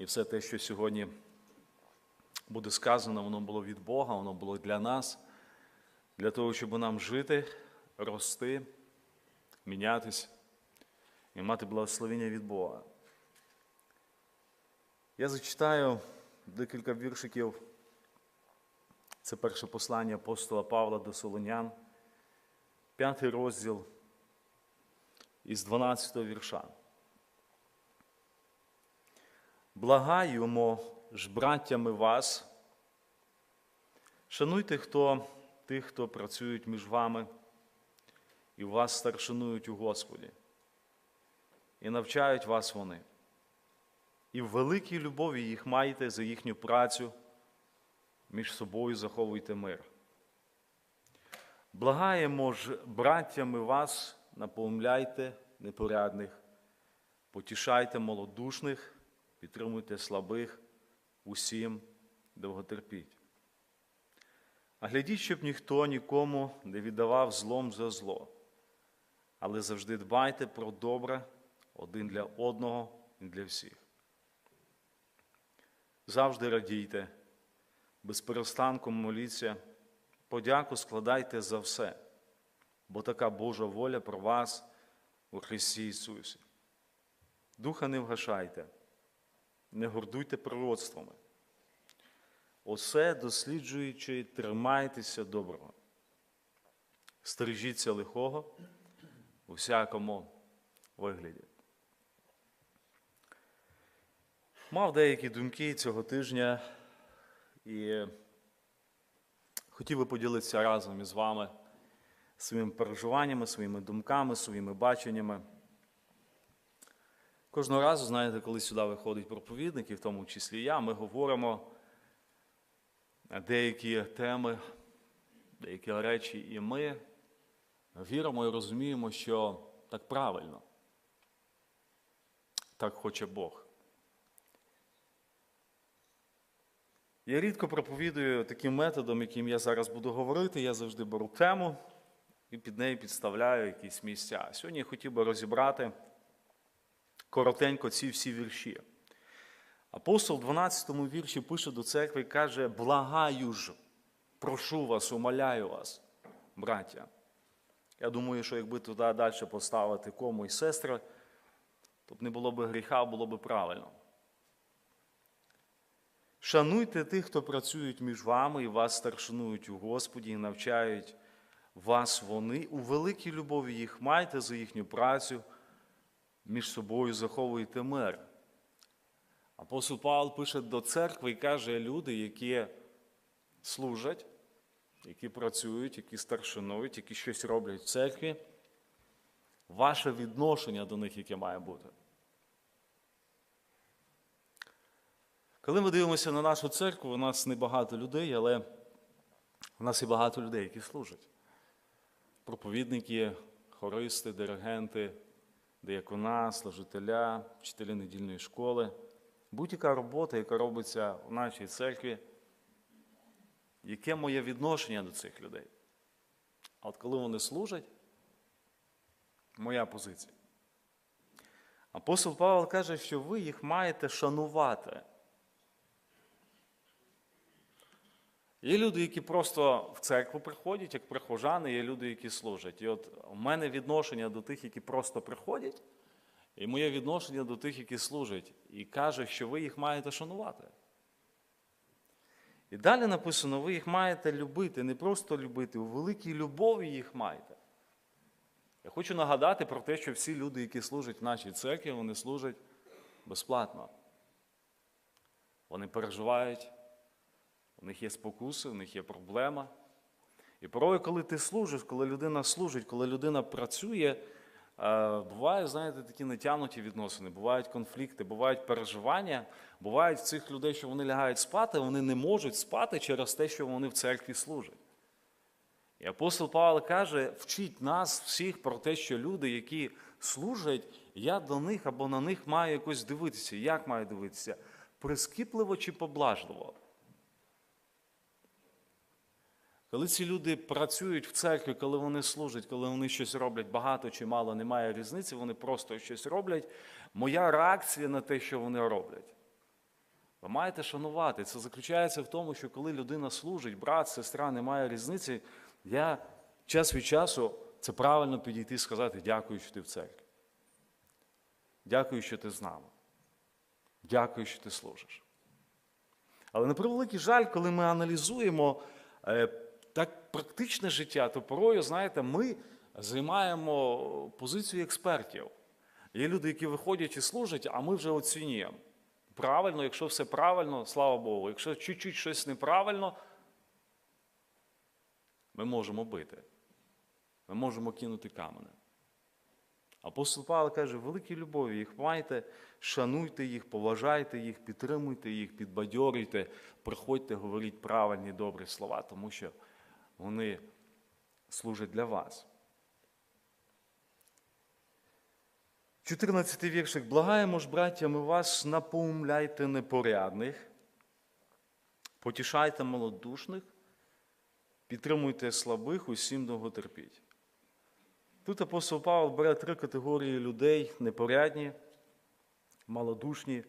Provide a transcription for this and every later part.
І все те, що сьогодні буде сказано, воно було від Бога, воно було для нас, для того, щоб нам жити, рости, мінятись і мати благословення від Бога. Я зачитаю декілька віршиків. Це перше послання апостола Павла до Солонян, п'ятий розділ із 12 вірша. Благаємо ж, браттями вас, шануйте хто, тих, хто працюють між вами, і вас старшинують у Господі, і навчають вас вони. І в великій любові їх маєте за їхню працю, між собою заховуйте мир. Благаємо ж, браттями вас, наповняйте непорядних, потішайте малодушних, підтримуйте слабих, усім довготерпіть. А глядіть, щоб ніхто нікому не віддавав злом за зло, але завжди дбайте про добре один для одного і для всіх. Завжди радійте, без перестанку моліться, подяку складайте за все, бо така Божа воля про вас у Христі Ісусі. Духа не вгашайте, не гордуйте пророцтвами. Усе досліджуючи, тримайтеся доброго. Стережіться лихого у всякому вигляді. Мав деякі думки цього тижня і хотів би поділитися разом із вами своїми переживаннями, своїми думками, своїми баченнями. Кожного разу, знаєте, коли сюди виходить проповідник, і в тому числі я, ми говоримо деякі теми, деякі речі, і ми віримо і розуміємо, що так правильно, так хоче Бог. Я рідко проповідую таким методом, яким я зараз буду говорити. Я завжди беру тему і під нею підставляю якісь місця. Сьогодні я хотів би розібрати коротенько ці всі вірші. Апостол в 12 му вірші пише до церкви і каже: Благаю ж, прошу вас, умоляю вас, браття. Я думаю, що якби туди далі поставити кому і сестри, то б не було б гріха, було б правильно. Шануйте тих, хто працюють між вами і вас старшинують у Господі і навчають вас вони. У великій любові їх майте за їхню працю, між собою заховуйте мир. Апостол Павло пише до церкви і каже, люди, які служать, які працюють, які старшинують, які щось роблять в церкві, ваше відношення до них, яке має бути. Коли ми дивимося на нашу церкву, у нас небагато людей, але у нас і багато людей, які служать. Проповідники, хористи, диригенти, диякона, служителя, вчителі недільної школи. Будь-яка робота, яка робиться в нашій церкві, яке моє відношення до цих людей? А от коли вони служать, моя позиція. Апостол Павло каже, що ви їх маєте шанувати. Є люди, які просто в церкву приходять, як прихожани, є люди, які служать. І от у мене відношення до тих, які просто приходять, і моє відношення до тих, які служать, і каже, що ви їх маєте шанувати. І далі написано, ви їх маєте любити, не просто любити, у великій любові їх маєте. Я хочу нагадати про те, що всі люди, які служать в нашій церкві, вони служать безплатно. Вони переживають, у них є спокуси, у них є проблема. І порой, коли ти служиш, коли людина служить, коли людина працює, бувають, знаєте, такі натягнуті відносини, бувають конфлікти, бувають переживання, бувають цих людей, що вони лягають спати, вони не можуть спати через те, що вони в церкві служать. І апостол Павло каже, вчіть нас всіх про те, що люди, які служать, я до них або на них маю якось дивитися. Як маю дивитися? Прискіпливо чи поблажливо? Коли ці люди працюють в церкві, коли вони служать, коли вони щось роблять багато чи мало, немає різниці, вони просто щось роблять. Моя реакція на те, що вони роблять. Ви маєте шанувати. Це заключається в тому, що коли людина служить, брат, сестра, немає різниці, я час від часу це правильно підійти і сказати дякую, що ти в церкві. Дякую, що ти з нами. Дякую, що ти служиш. Але на превеликий жаль, коли ми аналізуємо е, так практичне життя, то порою, знаєте, ми займаємо позицію експертів. Є люди, які виходять і служать, а ми вже оцінюємо. Правильно, якщо все правильно, слава Богу. Якщо чуть-чуть щось неправильно, ми можемо бити. Ми можемо кинути камені. Апостол Павло каже, великі любові їх майте, шануйте їх, поважайте їх, підтримуйте їх, підбадьорюйте, приходьте, говоріть правильні, добрі слова, тому що вони служать для вас. 14 віршик. Благаємо ж, браття, ми вас напоумляйте непорядних, потішайте малодушних, підтримуйте слабих, усім довготерпіть. Тут апостол Павло бере три категорії людей: непорядні, малодушні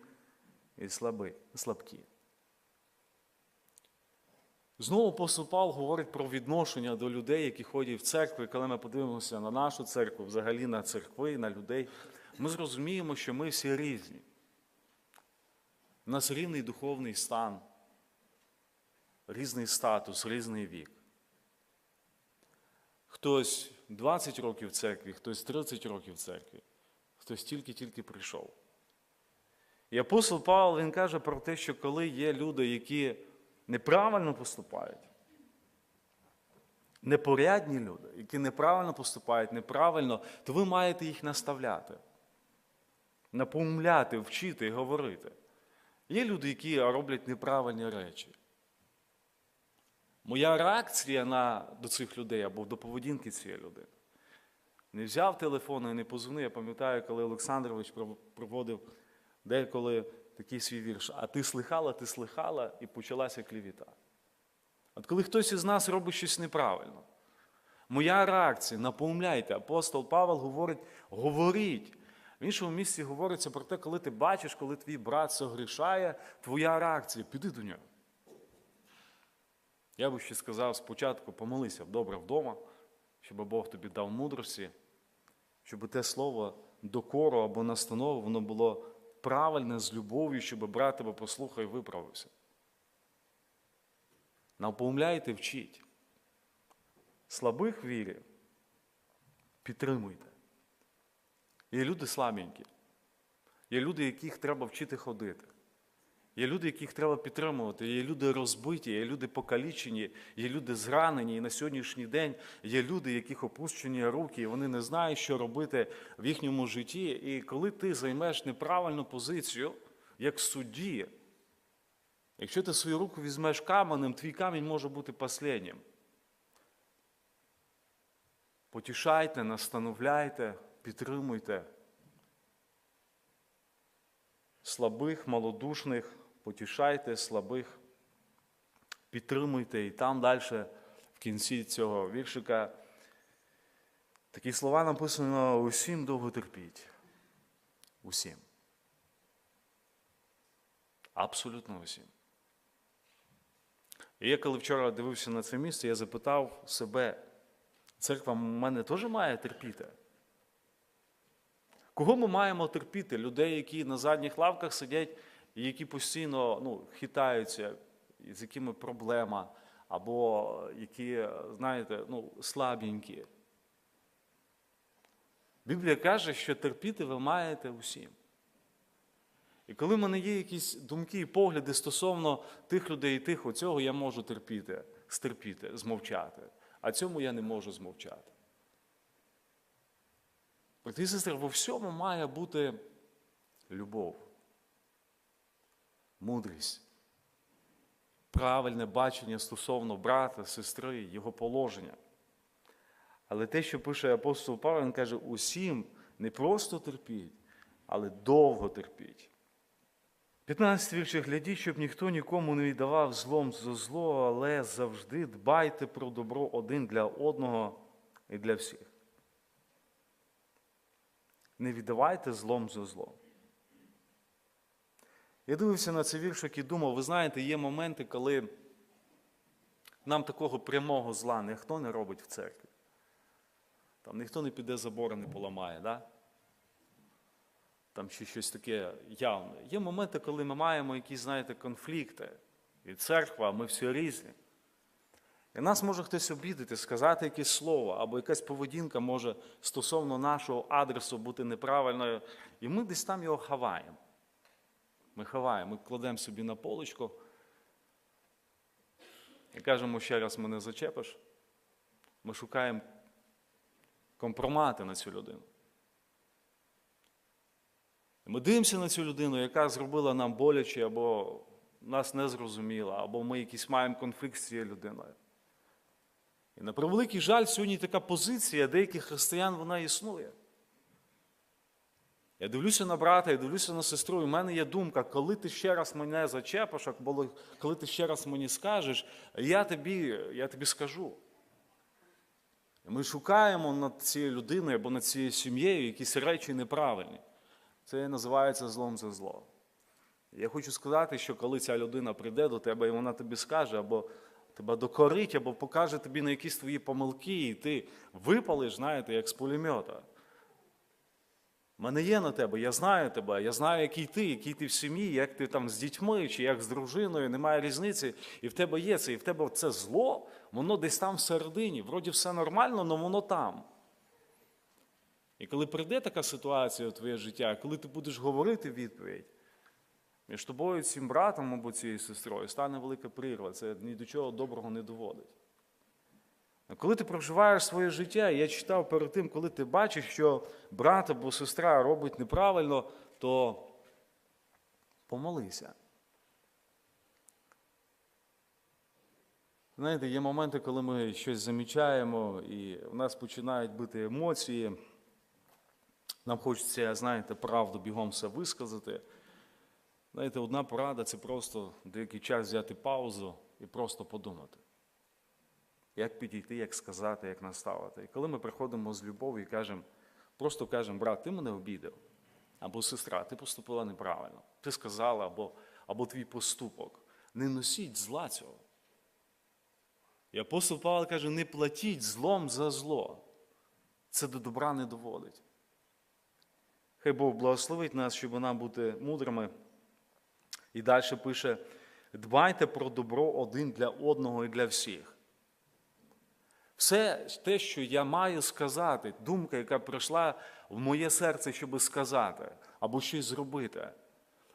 і слаби, слабкі. Знову апостол Павло говорить про відношення до людей, які ходять в церкву. І коли ми подивимося на нашу церкву, взагалі на церкви, на людей, ми зрозуміємо, що ми всі різні. У нас різний духовний стан, різний статус, різний вік. Хтось 20 років в церкві, хтось 30 років в церкві, хтось тільки-тільки прийшов. І апостол Павло він каже про те, що коли є люди, які неправильно поступають, непорядні люди, які неправильно поступають, неправильно, то ви маєте їх наставляти, напомляти, вчити і говорити. Є люди, які роблять неправильні речі. Моя реакція на, до цих людей або до поведінки цієї людини. Не взяв телефон і не позвонив. Я пам'ятаю, коли Олександрович проводив деколи такий свій вірш. А ти слихала, ти слихала, і почалася клівіта. От коли хтось із нас робить щось неправильно, моя реакція, напомляйте, апостол Павел говорить, говоріть. В іншому місці говориться про те, коли ти бачиш, коли твій брат согрішає, твоя реакція, піди до нього. Я би ще сказав спочатку помолися добре вдома, щоб Бог тобі дав мудрості, щоб те слово докору або настанову, воно було правильне з любов'ю, щоб брат тебе послухав і виправився. Напомляйте, вчіть. Слабих вірі підтримуйте. Є люди слабенькі, є люди, яких треба вчити ходити. Є люди, яких треба підтримувати, є люди розбиті, є люди покалічені, є люди зранені. І на сьогоднішній день є люди, яких опущені руки, і вони не знають, що робити в їхньому житті. І коли ти займеш неправильну позицію, як судді, якщо ти свою руку візьмеш каменем, твій камінь може бути последнім. Потішайте, настановляйте, підтримуйте слабих, малодушних, потішайте слабих, підтримуйте. І там далі, в кінці цього віршика, такі слова написано: усім довго терпіть. Усім. Абсолютно усім. І я коли вчора дивився на це місце, я запитав себе, церква мене теж має терпіти. Кого ми маємо терпіти? Людей, які на задніх лавках сидять і які постійно ну, хитаються, з якими проблема, або які, знаєте, ну, слабенькі. Біблія каже, що терпіти ви маєте усім. І коли в мене є якісь думки і погляди стосовно тих людей і тих, оцього я можу терпіти, стерпіти, змовчати, а цьому я не можу змовчати. Брати і сестри, во всьому має бути любов, мудрість, правильне бачення стосовно брата, сестри, його положення. Але те, що пише апостол Павло, він каже, усім не просто терпіть, але довго терпіть. 15 вірші глядіть, щоб ніхто нікому не віддавав злом за зло, але завжди дбайте про добро один для одного і для всіх. Не віддавайте злом за зло. Я дивився на цей віршик і думав, ви знаєте, є моменти, коли нам такого прямого зла ніхто не робить в церкві. Там ніхто не піде забори, не поламає, да? там ще щось таке явне. Є моменти, коли ми маємо якісь, знаєте, конфлікти. І церква, ми всі різні. І нас може хтось обідати, сказати якесь слово, або якась поведінка може стосовно нашого адресу бути неправильною. І ми десь там його ховаємо. Ми ховаємо, ми кладемо собі на полочку і кажемо, ще раз мене зачепиш. Ми шукаємо компромати на цю людину. Ми дивимося на цю людину, яка зробила нам боляче, або нас не зрозуміла, або ми якийсь маємо конфлікт з цією людиною. І на превеликий жаль, сьогодні така позиція деяких християн вона існує. Я дивлюся на брата, я дивлюся на сестру, і в мене є думка, коли ти ще раз мене зачепиш, коли ти ще раз мені скажеш, я тобі, я тобі скажу. І ми шукаємо над цією людиною або над цією сім'єю якісь речі неправильні. Це називається злом за зло. Я хочу сказати, що коли ця людина прийде до тебе, і вона тобі скаже, або тебе докорить, або покаже тобі на якісь твої помилки, і ти випалиш, знаєте, як з пулемета. У мене є на тебе, я знаю тебе, я знаю, який ти, який ти в сім'ї, як ти там з дітьми, чи як з дружиною, немає різниці. І в тебе є це, і в тебе це зло, воно десь там всередині. Вроді все нормально, але воно там. І коли прийде така ситуація в твоє життя, коли ти будеш говорити відповідь, між тобою, цим братом або цією сестрою стане велика прірва, це ні до чого доброго не доводить. Коли ти проживаєш своє життя, я читав перед тим, коли ти бачиш, що брат або сестра робить неправильно, то помолися. Знаєте, є моменти, коли ми щось замічаємо, і в нас починають бути емоції. Нам хочеться, знаєте, правду бігом все висказати. Знаєте, одна порада це просто деякий час взяти паузу і просто подумати. Як підійти, як сказати, як наставити. І коли ми приходимо з любов'ю і кажемо, просто кажемо, брат, ти мене обідав, або сестра, ти поступила неправильно, ти сказала, або, або твій поступок. Не носіть зла цього. І апостол Павло каже, не платіть злом за зло. Це до добра не доводить. Хай Бог благословить нас, щоб нам бути мудрими. І далі пише: дбайте про добро один для одного і для всіх. Все те, що я маю сказати, думка, яка прийшла в моє серце, щоб сказати, або щось зробити.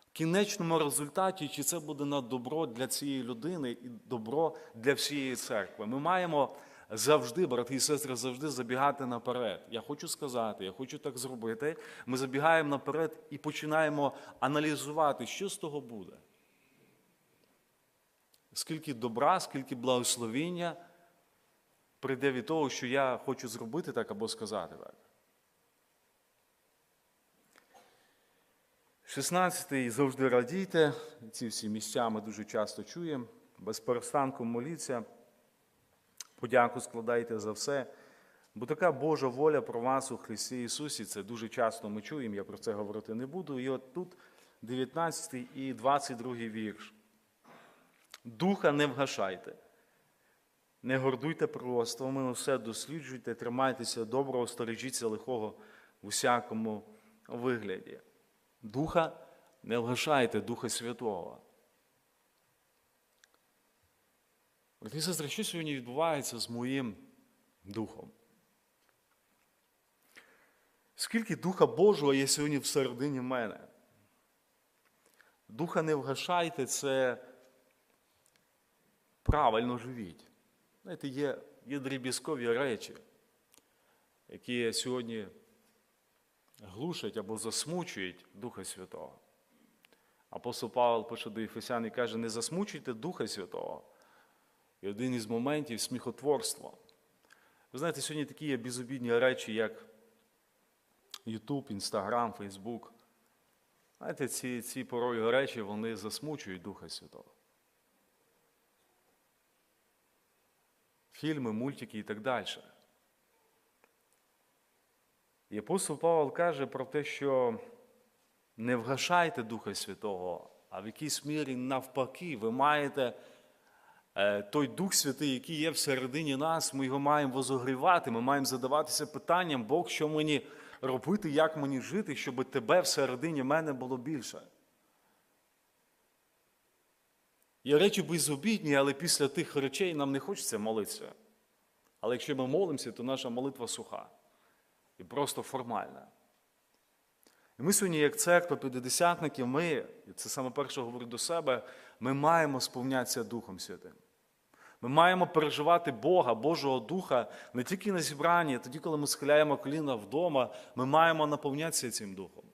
В кінечному результаті, чи це буде на добро для цієї людини і добро для всієї церкви. Ми маємо завжди, брати і сестри, завжди забігати наперед. Я хочу сказати, я хочу так зробити. Ми забігаємо наперед і починаємо аналізувати, що з того буде. Скільки добра, скільки благословіння прийде від того, що я хочу зробити так або сказати так. 16-й завжди радійте. Ці всі місця ми дуже часто чуємо. Без перестанку моліться. Подяку складайте за все. Бо така Божа воля про вас у Христі Ісусі, це дуже часто ми чуємо, я про це говорити не буду. І от тут 19 і 22 вірш. Духа не вгашайте. Не гордуйте пророцтвами, усе досліджуйте, тримайтеся доброго, сторожіться лихого в усякому вигляді. Духа не вгашайте Духа Святого. І сестри, що сьогодні відбувається з моїм духом? Скільки Духа Божого є сьогодні всередині мене? Духа не вгашайте, це правильно живіть. Знаєте, є, є дріб'язкові речі, які сьогодні глушать або засмучують Духа Святого. Апостол Павел пише до Ефесян і каже, не засмучуйте Духа Святого. І один із моментів сміхотворства. Ви знаєте, сьогодні такі є безобідні речі, як YouTube, Instagram, Facebook. Знаєте, ці, ці порою речі вони засмучують Духа Святого. Фільми, мультики і так далі. І апостол Павел каже про те, що не вгашайте Духа Святого, а в якійсь мірі навпаки, ви маєте е, той Дух Святий, який є всередині нас, ми його маємо возогрівати, ми маємо задаватися питанням, Бог, що мені робити, як мені жити, щоб тебе всередині мене було більше. Є речі безобідні, але після тих речей нам не хочеться молитися. Але якщо ми молимося, то наша молитва суха і просто формальна. І ми сьогодні, як церква п'ятидесятників, ми, і це саме перше говорю до себе, ми маємо сповнятися Духом Святим. Ми маємо переживати Бога, Божого Духа не тільки на зібранні, а тоді, коли ми схиляємо коліна вдома, ми маємо наповнятися цим Духом.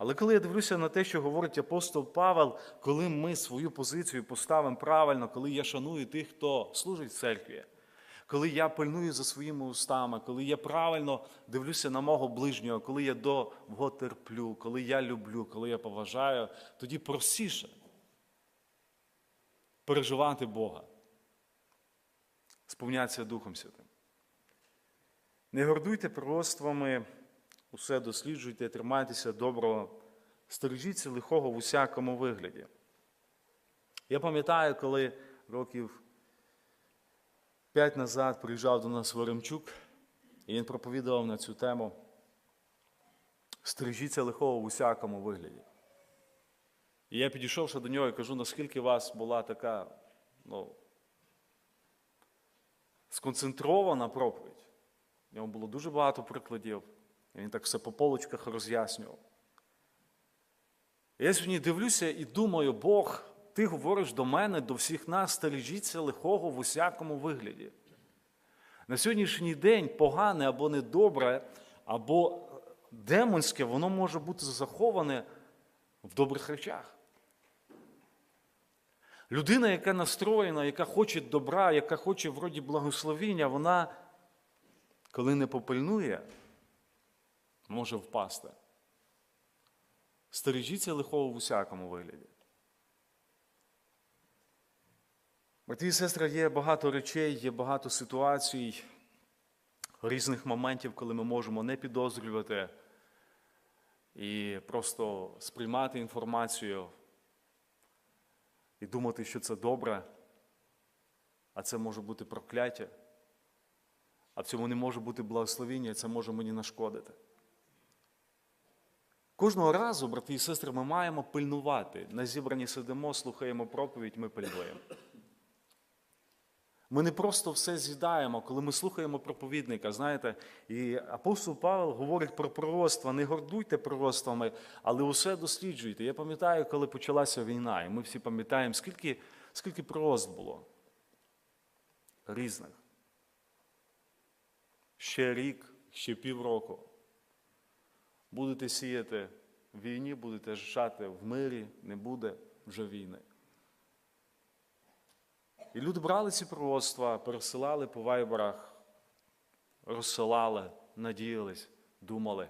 Але коли я дивлюся на те, що говорить апостол Павел, коли ми свою позицію поставимо правильно, коли я шаную тих, хто служить в церкві, коли я пильную за своїми устами, коли я правильно дивлюся на мого ближнього, коли я довго терплю, коли я люблю, коли я поважаю, тоді простіше переживати Бога, сповнятися Духом Святим. Не гордуйте пророцтвами, усе досліджуйте, тримайтеся доброго, стережіться лихого в усякому вигляді. Я пам'ятаю, коли років п'ять назад приїжджав до нас Воремчук, і він проповідував на цю тему Стережіться лихого в усякому вигляді. І я підійшовши до нього і кажу, наскільки у вас була така ну, сконцентрована проповідь. В ньому було дуже багато прикладів. І він так все по полочках роз'яснював. Я сьогодні дивлюся і думаю, Бог, ти говориш до мене, до всіх нас, стережіться лихого в усякому вигляді. На сьогоднішній день погане або недобре, або демонське, воно може бути заховане в добрих речах. Людина, яка настроєна, яка хоче добра, яка хоче вроді благословіння, вона, коли не попильнує, може впасти. Стережіться лихого в усякому вигляді. Брати і сестри, є багато речей, є багато ситуацій, різних моментів, коли ми можемо не підозрювати і просто сприймати інформацію і думати, що це добре, а це може бути прокляття, а в цьому не може бути благословіння, і це може мені нашкодити. Кожного разу, брати і сестри, ми маємо пильнувати. На зібранні сидимо, слухаємо проповідь, ми пильнуємо. Ми не просто все з'їдаємо, коли ми слухаємо проповідника, знаєте, і апостол Павел говорить про пророцтва, не гордуйте пророцтвами, але усе досліджуйте. Я пам'ятаю, коли почалася війна, і ми всі пам'ятаємо, скільки, скільки пророцтв було різних. Ще рік, ще півроку. Будете сіяти в війні, будете жати в мирі, не буде вже війни. І люди брали ці пророцтва, пересилали по вайберах, розсилали, надіялись, думали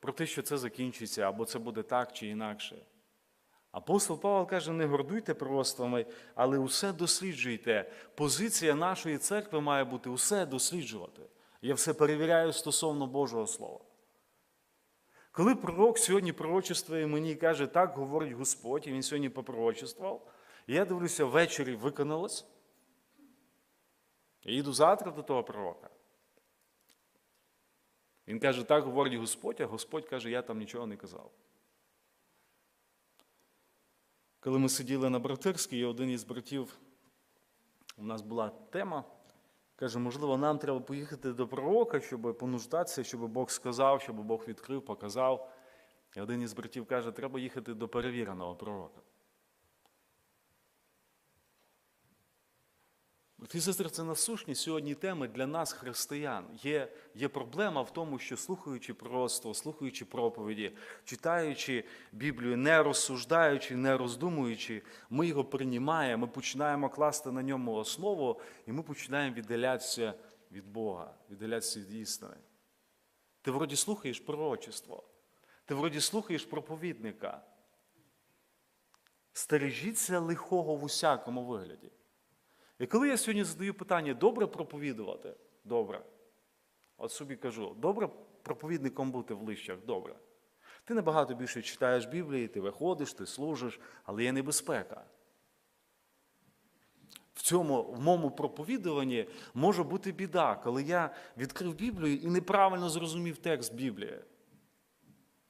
про те, що це закінчиться, або це буде так чи інакше. Апостол Павел каже, не гордуйте пророцтвами, але усе досліджуйте. Позиція нашої церкви має бути усе досліджувати. Я все перевіряю стосовно Божого Слова. Коли пророк сьогодні пророчествує мені і каже, так говорить Господь, і він сьогодні попророчествував, і я дивлюся, ввечері виконалось. Я їду завтра до того пророка. Він каже, так говорить Господь, а Господь каже, я там нічого не казав. Коли ми сиділи на братирській, і один із братів, у нас була тема, каже, можливо, нам треба поїхати до пророка, щоб понуждатися, щоб Бог сказав, щоб Бог відкрив, показав. І один із братів каже, треба їхати до перевіреного пророка. Ті сестри, це насущні сьогодні теми для нас, християн. Є є проблема в тому, що слухаючи пророцтво, слухаючи проповіді, читаючи Біблію, не розсуждаючи, не роздумуючи, ми його приймаємо, ми починаємо класти на ньому основу, і ми починаємо віддалятися від Бога, віддалятися від істини. Ти вроді слухаєш пророчество, ти вроді слухаєш проповідника. Стережіться лихого в усякому вигляді. І коли я сьогодні задаю питання, добре проповідувати? Добре. От собі кажу, добре проповідником бути в лищах? Добре. Ти набагато більше читаєш Біблії, ти виходиш, ти служиш, але є небезпека. В цьому в моєму проповідуванні може бути біда, коли я відкрив Біблію і неправильно зрозумів текст Біблії.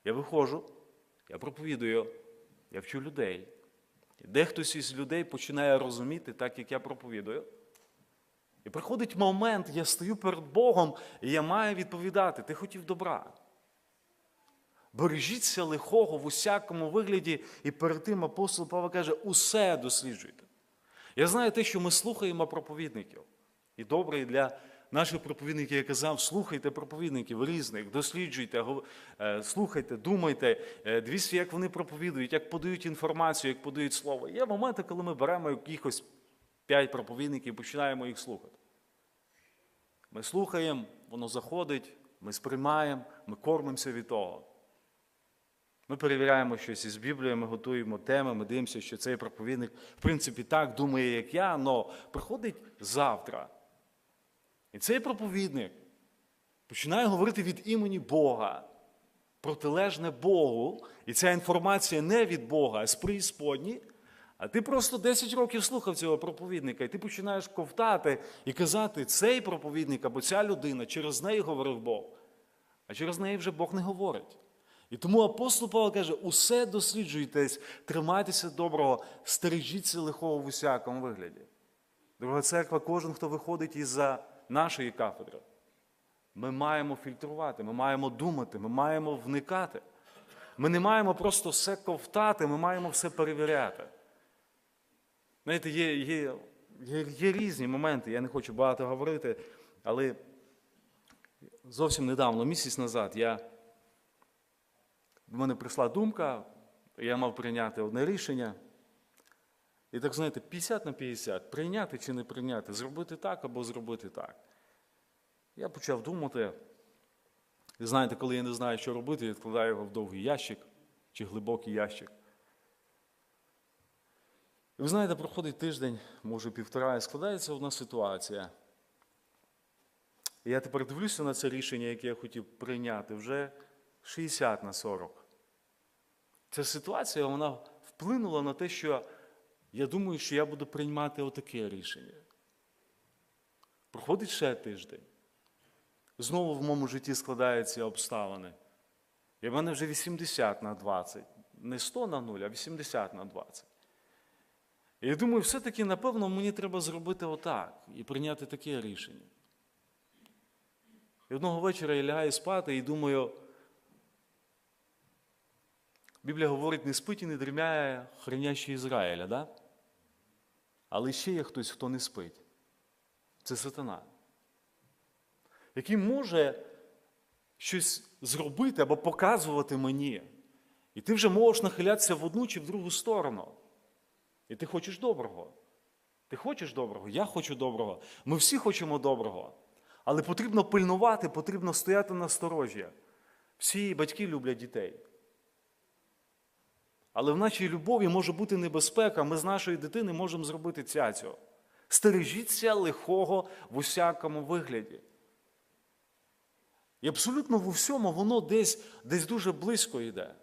Я виходжу, я проповідую, я вчу людей. Дехтось із людей починає розуміти так, як я проповідую. І приходить момент, я стою перед Богом, і я маю відповідати: ти хотів добра. Бережіться лихого в усякому вигляді, і перед тим апостол Павло каже, усе досліджуйте. Я знаю те, що ми слухаємо проповідників. І добре і для наших проповідників я казав, слухайте проповідників різних, досліджуйте, е, слухайте, думайте, е, дивіться, як вони проповідують, як подають інформацію, як подають слово. Є моменти, коли ми беремо якихось п'ять проповідників і починаємо їх слухати. Ми слухаємо, воно заходить, ми сприймаємо, ми кормимося від того. Ми перевіряємо щось із Біблії, ми готуємо теми, ми дивимося, що цей проповідник, в принципі, так думає, як я, але приходить завтра. І цей проповідник починає говорити від імені Бога, протилежне Богу, і ця інформація не від Бога, а з преісподні. А ти просто 10 років слухав цього проповідника, і ти починаєш ковтати і казати, цей проповідник або ця людина, через неї говорив Бог, а через неї вже Бог не говорить. І тому апостол Павло каже: усе досліджуйтесь, тримайтеся доброго, стережіться лихого в усякому вигляді. Дорога церква, кожен, хто виходить із-за нашої кафедри, ми маємо фільтрувати, ми маємо думати, ми маємо вникати. Ми не маємо просто все ковтати, ми маємо все перевіряти. Знаєте, є, є, є, є різні моменти, я не хочу багато говорити, але зовсім недавно, місяць назад, я, до мене прийшла думка, я мав прийняти одне рішення. І так, знаєте, 50 на 50, прийняти чи не прийняти, зробити так або зробити так. Я почав думати, і знаєте, коли я не знаю, що робити, я відкладаю його в довгий ящик чи глибокий ящик. І ви знаєте, проходить тиждень, може півтора, і складається одна ситуація. І я тепер дивлюся на це рішення, яке я хотів прийняти, вже 60 на 40. Ця ситуація вона вплинула на те, що я думаю, що я буду приймати отаке рішення. Проходить ще тиждень. Знову в моєму житті складаються обставини. І в мене вже 80 на 20. Не 100 на 0, а 80 на 20. І я думаю, все-таки, напевно, мені треба зробити отак і прийняти таке рішення. І одного вечора я лягаю спати і думаю, Біблія говорить, не спить і не дрімяє хранящий Ізраїля, да? Але ще є хтось, хто не спить. Це сатана, який може щось зробити або показувати мені. І ти вже можеш нахилятися в одну чи в другу сторону. І ти хочеш доброго. Ти хочеш доброго, я хочу доброго. Ми всі хочемо доброго. Але потрібно пильнувати, потрібно стояти на сторожі. Всі батьки люблять дітей. Але в нашій любові може бути небезпека, ми з нашої дитини можемо зробити цяцю. Стережіться лихого в усякому вигляді. І абсолютно в усьому воно десь, десь дуже близько йде.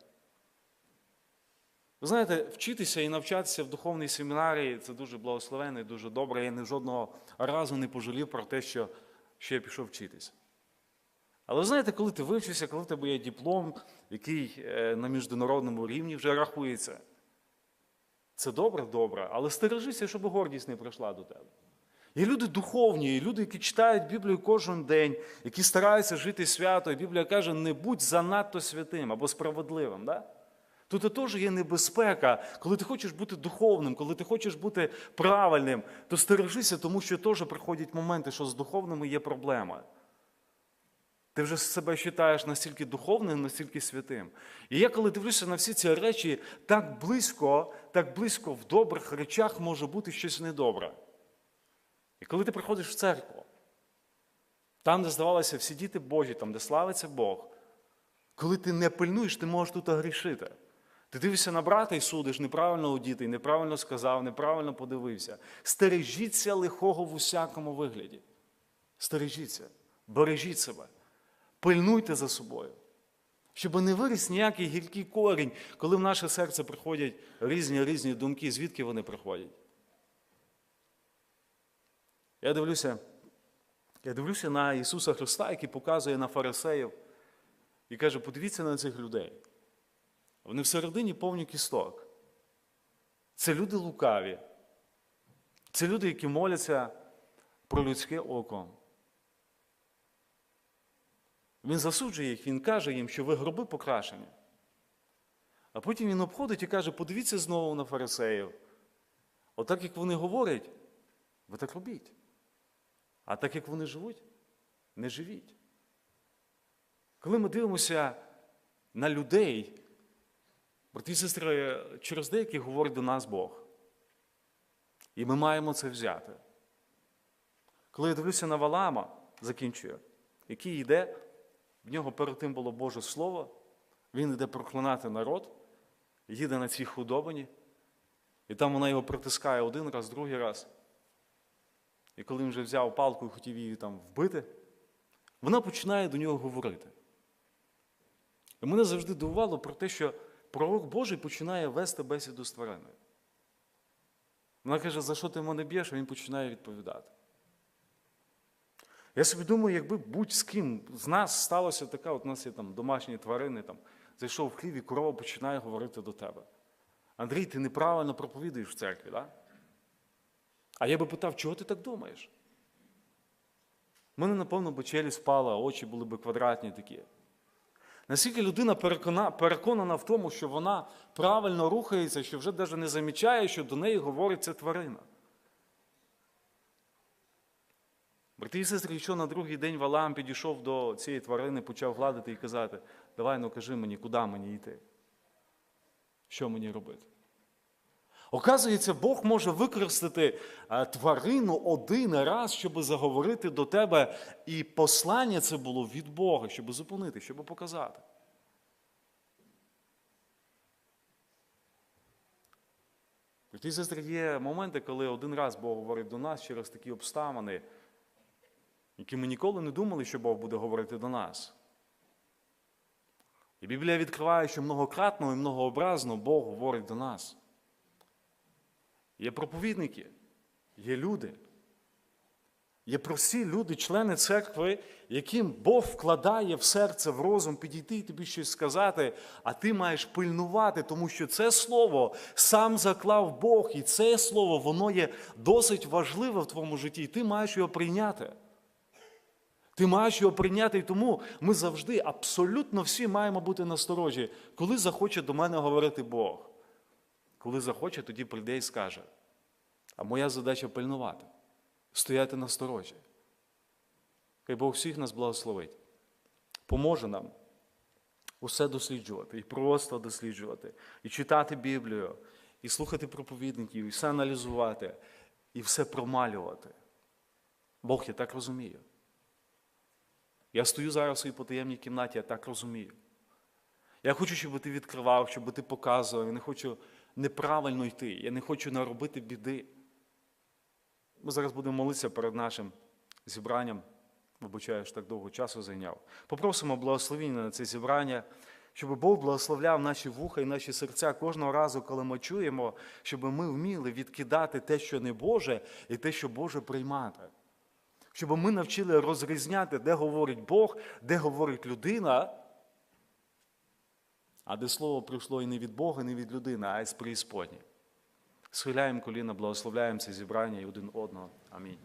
Ви знаєте, вчитися і навчатися в духовній семінарії це дуже благословенно і дуже добре. Я ні жодного разу не пожалів про те, що, що я пішов вчитися. Але ви знаєте, коли ти вивчишся, коли в тебе є диплом, який е, на міжнародному рівні вже рахується, це добре, добре, але стережися, щоб гордість не прийшла до тебе. Є люди духовні, є люди, які читають Біблію кожен день, які стараються жити свято. І Біблія каже, не будь занадто святим або справедливим. Да? Тут теж є небезпека, коли ти хочеш бути духовним, коли ти хочеш бути правильним, то стережися, тому що теж приходять моменти, що з духовними є проблема. Ти вже себе вважаєш настільки духовним, настільки святим. І я, коли дивлюся на всі ці речі, так близько, так близько в добрих речах може бути щось недобре. І коли ти приходиш в церкву, там, де здавалося всі діти Божі, там, де славиться Бог, коли ти не пильнуєш, ти можеш тут грішити. Ти дивишся на брата і судиш, неправильно одітий, неправильно сказав, неправильно подивився. Стережіться лихого в усякому вигляді. Стережіться, бережіть себе, пильнуйте за собою. Щоб не виріс ніякий гіркий корінь, коли в наше серце приходять різні різні думки, звідки вони приходять. Я дивлюся, я дивлюся на Ісуса Христа, який показує на фарисеїв і каже: подивіться на цих людей. Вони всередині повні кісток. Це люди лукаві. Це люди, які моляться про людське око. Він засуджує їх, він каже їм, що ви гроби покрашені. А потім він обходить і каже: подивіться знову на фарисеїв. Отак, як вони говорять, ви так робіть. А так, як вони живуть, не живіть. Коли ми дивимося на людей, брати і сестри, через деяких говорить до нас Бог. І ми маємо це взяти. Коли я дивлюся на Валама, закінчую, який йде, в нього перед тим було Боже Слово, він йде проклинати народ, їде на цій худобині, і там вона його притискає один раз, другий раз. І коли він вже взяв палку і хотів її там вбити, вона починає до нього говорити. І мене завжди дивувало про те, що пророк Божий починає вести бесіду з твариною. Вона каже, за що ти мене б'єш, а він починає відповідати. Я собі думаю, якби будь-з ким з нас сталося така, от у нас є там домашні тварини, там, зайшов в хлів і корова починає говорити до тебе. Андрій, ти неправильно проповідуєш в церкві, так? А я би питав, чого ти так думаєш? У мене, напевно, би челюсть впала, очі були б квадратні такі. Наскільки людина перекона, переконана в тому, що вона правильно рухається, що вже навіть не замічає, що до неї говорить ця тварина. Брати і сестри, якщо на другий день Валаам підійшов до цієї тварини, почав гладити і казати, давай ну кажи мені, куди мені йти? Що мені робити? Оказується, Бог може використати е, тварину один раз, щоб заговорити до тебе, і послання це було від Бога, щоб зупинити, щоб показати. Ті сестри, є моменти, коли один раз Бог говорить до нас через такі обставини, які ми ніколи не думали, що Бог буде говорити до нас. І Біблія відкриває, що многократно і многообразно Бог говорить до нас. Є проповідники, є люди. Є прості люди, члени церкви, яким Бог вкладає в серце, в розум підійти і тобі щось сказати, а ти маєш пильнувати, тому що це слово сам заклав Бог, і це слово, воно є досить важливе в твоєму житті, і ти маєш його прийняти. Ти маєш його прийняти, і тому ми завжди, абсолютно всі маємо бути насторожі, коли захоче до мене говорити Бог. Коли захоче, тоді прийде і скаже. А моя задача пильнувати, стояти на сторожі. Хай Бог всіх нас благословить. Поможе нам усе досліджувати, і просто досліджувати, і читати Біблію, і слухати проповідників, і все аналізувати, і все промалювати. Бог, я так розумію. Я стою зараз у своїй потаємній кімнаті, я так розумію. Я хочу, щоб ти відкривав, щоб ти показував. Я не хочу неправильно йти. Я не хочу наробити біди. Ми зараз будемо молитися перед нашим зібранням. Вибачаю, що так довго часу зайняв. Попросимо благословіння на це зібрання, щоб Бог благословляв наші вуха і наші серця кожного разу, коли ми чуємо, щоб ми вміли відкидати те, що не Боже, і те, що Боже приймати. Щоб ми навчили розрізняти, де говорить Бог, де говорить людина, а де слово прийшло і не від Бога, і не від людини, а й з преісподні. Схиляємо коліна, благословляємо це зібрання і один одного. Амінь.